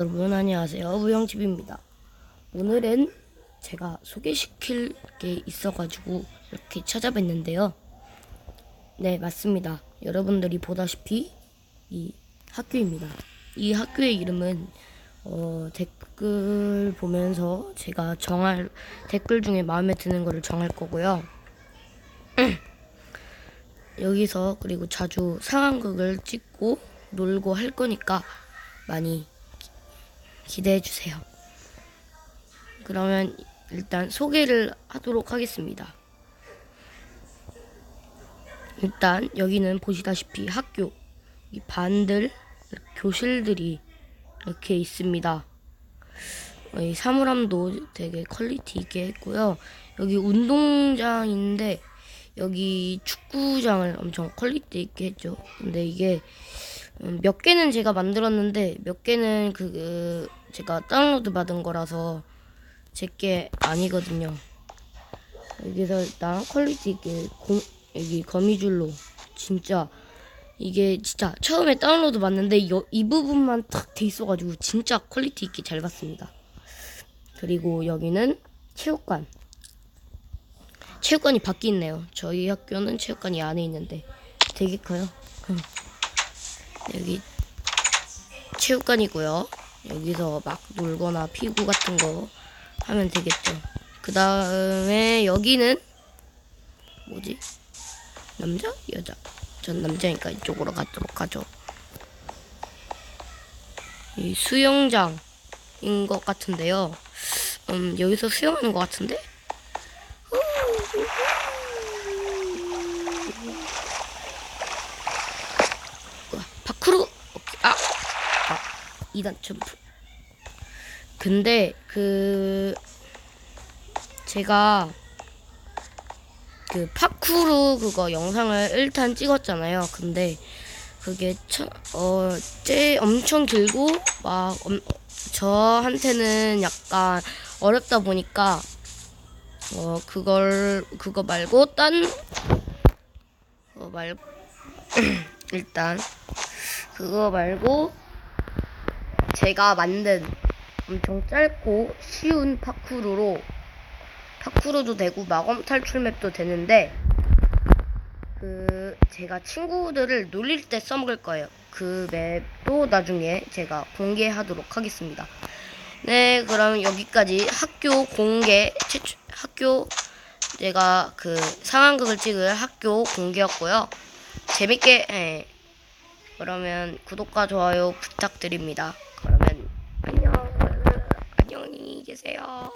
여러분 안녕하세요. 우영집입니다. 오늘은 제가 소개시킬 게 있어가지고 이렇게 찾아뵀는데요. 네 맞습니다. 여러분들이 보다시피 이 학교입니다. 이 학교의 이름은 어, 댓글 보면서 제가 정할 댓글 중에 마음에 드는 거를 정할 거고요. 여기서 그리고 자주 상황극을 찍고 놀고 할 거니까 많이 기대해 주세요. 그러면 일단 소개를 하도록 하겠습니다. 일단 여기는 보시다시피 학교 이 반들 교실들이 이렇게 있습니다. 어, 이 사물함도 되게 퀄리티 있게 했고요. 여기 운동장인데 여기 축구장을 엄청 퀄리티 있게 했죠. 근데 이게 음, 몇 개는 제가 만들었는데 몇 개는 그, 그 제가 다운로드 받은 거라서 제게 아니거든요. 여기서 일단 퀄리티 있게 공, 여기 거미줄로 진짜 이게 진짜 처음에 다운로드 받는데 여, 이 부분만 탁 돼 있어가지고 진짜 퀄리티 있게 잘 봤습니다. 그리고 여기는 체육관. 체육관이 밖에 있네요. 저희 학교는 체육관이 안에 있는데 되게 커요. 여기 체육관이고요. 여기서 막 놀거나 피구 같은 거 하면 되겠죠. 그 다음에 여기는 뭐지? 남자? 여자? 전 남자니까 이쪽으로 가도록 하죠. 이 수영장인 것 같은데요. 음, 여기서 수영하는 것 같은데? 우와, 파크로 오케이. 아, 아 2단 점프 근데 그 제가 그 파쿠르 그거 영상을 1탄 찍었잖아요. 근데 그게 참, 어, 제 엄청 길고 막 엄, 저한테는 약간 어렵다 보니까 어 그걸 그거 말고 딴 어, 말고 일단 그거 말고 제가 만든 엄청 짧고 쉬운 파쿠르로 파쿠르도 되고 마검 탈출 맵도 되는데 그 제가 친구들을 놀릴 때 써먹을 거예요. 그 맵도 나중에 제가 공개하도록 하겠습니다. 네, 그럼 여기까지 학교 공개 최초 학교 제가 그 상황극을 찍을 학교 공개였고요. 재밌게 예. 그러면 구독과 좋아요 부탁드립니다. 계세요.